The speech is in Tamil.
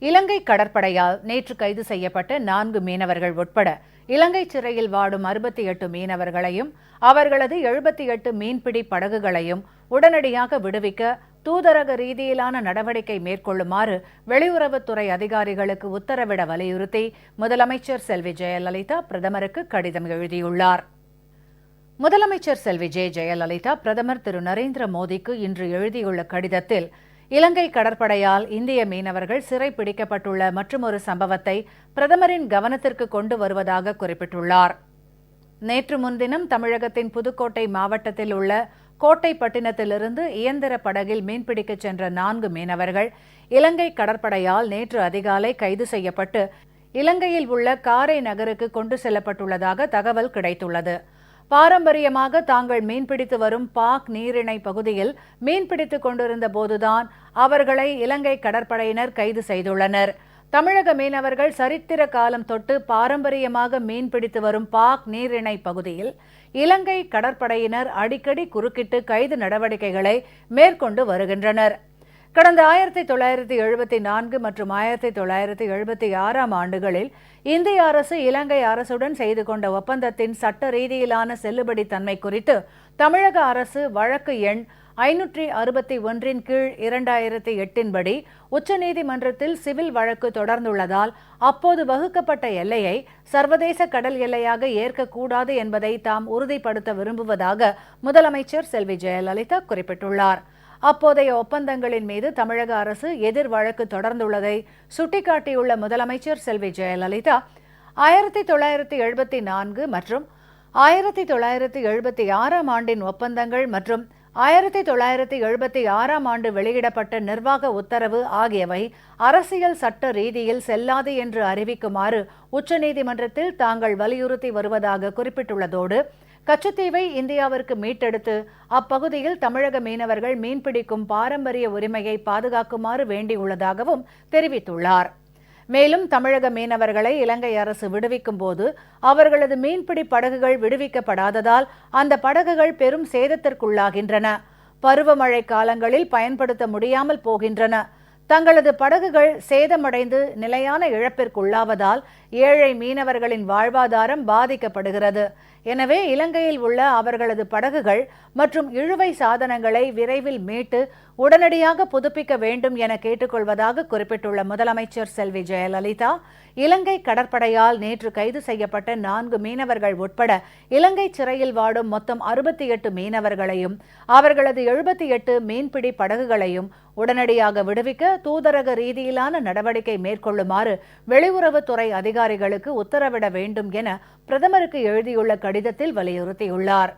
இலங்கை கடற்படையால் நேற்று கைது செய்யப்பட்ட நான்கு மீனவர்கள் உட்பட இலங்கை சிறையில் வாடும் அறுபத்தி எட்டு மீனவர்களையும் அவர்களது எழுபத்தி எட்டு மீன்பிடி படகுகளையும் உடனடியாக விடுவிக்க தூதரக ரீதியிலான நடவடிக்கை மேற்கொள்ளுமாறு வெளியுறவுத்துறை அதிகாரிகளுக்கு உத்தரவிட வலியுறுத்தி முதலமைச்சர் செல்வி ஜெயலலிதா பிரதமருக்கு கடிதம் எழுதியுள்ளார். முதலமைச்சர் செல்வி ஜெ. ஜெயலலிதா பிரதமர் திரு. நரேந்திர மோடிக்கு இன்று எழுதியுள்ள கடிதத்தில் இலங்கை கடற்படையால் இந்திய மீனவர்கள் சிறை பிடிக்கப்பட்டுள்ள மற்றொரு சம்பவத்தை பிரதமரின் கவனத்திற்கு கொண்டு வருவதாக குறிப்பிட்டுள்ளார். நேற்று முன்தினம் தமிழகத்தின் புதுக்கோட்டை மாவட்டத்தில் உள்ள கோட்டைப்பட்டினத்திலிருந்து இயந்திர படகில் மீன்பிடிக்கச் சென்ற நான்கு மீனவர்கள் இலங்கை கடற்படையால் நேற்று அதிகாலை கைது செய்யப்பட்டு இலங்கையில் உள்ள காரை நகருக்கு கொண்டு செல்லப்பட்டுள்ளதாக தகவல் கிடைத்துள்ளது. பாரம்பரியமாக தாங்கள் மீன்பிடித்து வரும் பாக் நீரிணை பகுதியில் மீன்பிடித்துக் கொண்டிருந்த போதுதான் அவர்களை இலங்கை கடற்படையினர் கைது செய்துள்ளனர். தமிழக மீனவர்கள் சரித்திர காலம் தொட்டு பாரம்பரியமாக மீன்பிடித்து வரும் பாக் நீரிணை பகுதியில் இலங்கை கடற்படையினர் அடிக்கடி குறுக்கிட்டு கைது நடவடிக்கைகளை மேற்கொண்டு வருகின்றனர். கடந்த ஆயிரத்தி தொள்ளாயிரத்தி எழுபத்தி நான்கு மற்றும் ஆயிரத்தி தொள்ளாயிரத்தி எழுபத்தி ஆறாம் ஆண்டுகளில் இந்திய அரசு இலங்கை அரசுடன் செய்து கொண்ட ஒப்பந்தத்தின் சட்ட ரீதியிலான செல்லுபடி தன்மை குறித்து தமிழக அரசு வழக்கு எண் ஐநூற்றி அறுபத்தி ஒன்றின் கீழ் இரண்டாயிரத்தி எட்டின்படி உச்சநீதிமன்றத்தில் சிவில் வழக்கு தொடர்ந்துள்ளதால் அப்போது வகுக்கப்பட்ட எல்லையை சர்வதேச கடல் எல்லையாக ஏற்கக்கூடாது என்பதை தாம் உறுதிப்படுத்த விரும்புவதாக முதலமைச்சர் செல்வி ஜெயலலிதா குறிப்பிட்டுள்ளார். அப்போதைய ஒப்பந்தங்களின் மீது தமிழக அரசு எதிர் வழக்கு தொடர்ந்துள்ளதை சுட்டிக்காட்டியுள்ள முதலமைச்சர் செல்வி ஜெயலலிதா ஆயிரத்தி தொள்ளாயிரத்தி எழுபத்தி நான்கு மற்றும் ஆயிரத்தி தொள்ளாயிரத்தி எழுபத்தி ஆறாம் ஆண்டின் ஒப்பந்தங்கள் மற்றும் ஆயிரத்தி தொள்ளாயிரத்தி எழுபத்தி ஆறாம் ஆண்டு வெளியிடப்பட்ட நிர்வாக உத்தரவு ஆகியவை அரசியல் சட்ட ரீதியில் செல்லாது என்று அறிவிக்குமாறு உச்சநீதிமன்றத்தில் தாங்கள் வலியுறுத்தி வருவதாக குறிப்பிட்டுள்ளதோடு கச்சத்தீவை இந்தியாவிற்கு மீட்டெடுத்து அப்பகுதியில் தமிழக மீனவர்கள் மீன்பிடிக்கும் பாரம்பரிய உரிமையை பாதுகாக்குமாறு வேண்டியுள்ளதாகவும் தெரிவித்துள்ளார். மேலும் தமிழக மீனவர்களை இலங்கை அரசு விடுவிக்கும் போது அவர்களது மீன்பிடி படகுகள் விடுவிக்கப்படாததால் அந்த படகுகள் பெரும் சேதத்திற்குள்ளாகின்றன. பருவமழை காலங்களில் பயன்படுத்த முடியாமல் போகின்றன. தங்களது படகுகள் சேதமடைந்து நிலையான இழப்பிற்குள்ளாவதால் ஏழை மீனவர்களின் வாழ்வாதாரம் பாதிக்கப்படுகிறது. எனவே இலங்கையில் உள்ள அவர்களது படகுகள் மற்றும் இழுவை சாதனங்களை விரைவில் மீட்டு உடனடியாக புதுப்பிக்க வேண்டும் என கேட்டுக்கொள்வதாக குறிப்பிட்டுள்ள முதலமைச்சர் செல்வி ஜெயலலிதா இலங்கை கடற்படையால் நேற்று கைது செய்யப்பட்ட நான்கு மீனவர்கள் உட்பட இலங்கை சிறையில் வாடும் மொத்தம் அறுபத்தி எட்டு மீனவர்களையும் அவர்களது எழுபத்தி எட்டு மீன்பிடி படகுகளையும் உடனடியாக விடுவிக்க தூதரக ரீதியிலான நடவடிக்கை மேற்கொள்ளுமாறு வெளியுறவுத்துறை அதிகாரிகளுக்கு உத்தரவிட வேண்டும் என பிரதமருக்கு எழுதியுள்ள கடிதத்தில் வலியுறுத்தியுள்ளார்.